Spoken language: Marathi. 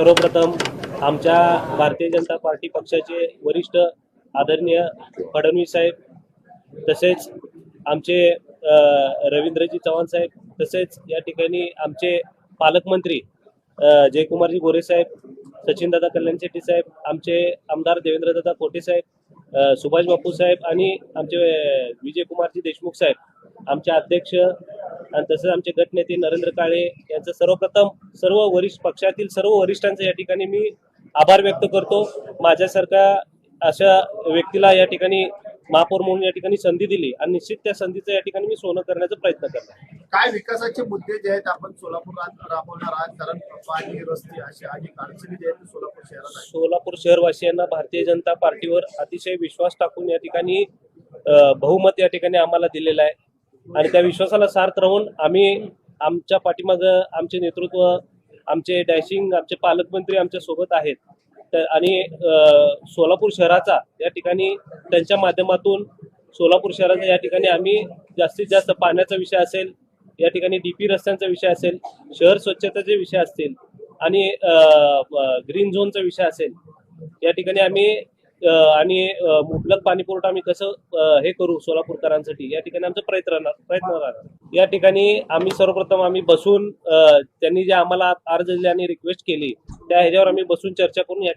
सर्वप्रथम आमच्या भारतीय जनता पार्टी पक्षाचे वरिष्ठ आदरणीय फडणवीस साहेब तसेच आमचे रवींद्रजी चव्हाण साहेब तसेच या ठिकाणी आमचे पालकमंत्री जयकुमारजी गोरे साहेब सचिनदादा कल्याण शेट्टी साहेब आमचे आमदार देवेंद्रदादा कोटे साहेब सुभाष बापू साहेब आणि आमचे विजयकुमारजी देशमुख साहेब आमचे अध्यक्ष आणि तसंच आमचे गटनेते नरेंद्र काळे यांचं सर्वप्रथम सर्व वरिष्ठ पक्षातील सर्व वरिष्ठांचं या ठिकाणी मी आभार व्यक्त करतो. माझ्यासारख्या अशा व्यक्तीला या ठिकाणी महापौर म्हणून या ठिकाणी संधी दिली आणि निश्चित त्या संधीचं या ठिकाणी मी सोनं करण्याचा प्रयत्न करणार काय विकासाचे मुद्दे जे आहेत आपण सोलापुरात राबवणार आहात? कारण पाणी रस्ते असे अनेक अडचणी जे आहेत सोलापूर शहरात सोलापूर शहरवासियांना भारतीय जनता पार्टीवर अतिशय विश्वास टाकून या ठिकाणी बहुमत या ठिकाणी आम्हाला दिलेलं आहे. आणि त्या विश्वासाला सार्थ राहून आम्ही आमच्या पाठीमागं आमचे नेतृत्व आमचे डॅशिंग आमचे पालकमंत्री आमच्यासोबत आहेत. तर आणि सोलापूर शहराचा या ठिकाणी त्यांच्या माध्यमातून सोलापूर शहराचा या ठिकाणी आम्ही जास्तीत जास्त पाण्याचा विषय असेल या ठिकाणी डीपी रस्त्यांचा विषय असेल शहर स्वच्छतेचे विषय असतील आणि ग्रीन झोनचा विषय असेल या ठिकाणी आम्ही आणि मुबलक पाणी पुरवठा आम्ही कसं हे करू सोलापूरकरांसाठी या ठिकाणी आमचा प्रयत्न राहणार प्रयत्न राहणार. या ठिकाणी आम्ही सर्वप्रथम आम्ही बसून त्यांनी जे आम्हाला अर्ज दिले आणि रिक्वेस्ट केली त्या ह्याच्यावर आम्ही बसून चर्चा करून या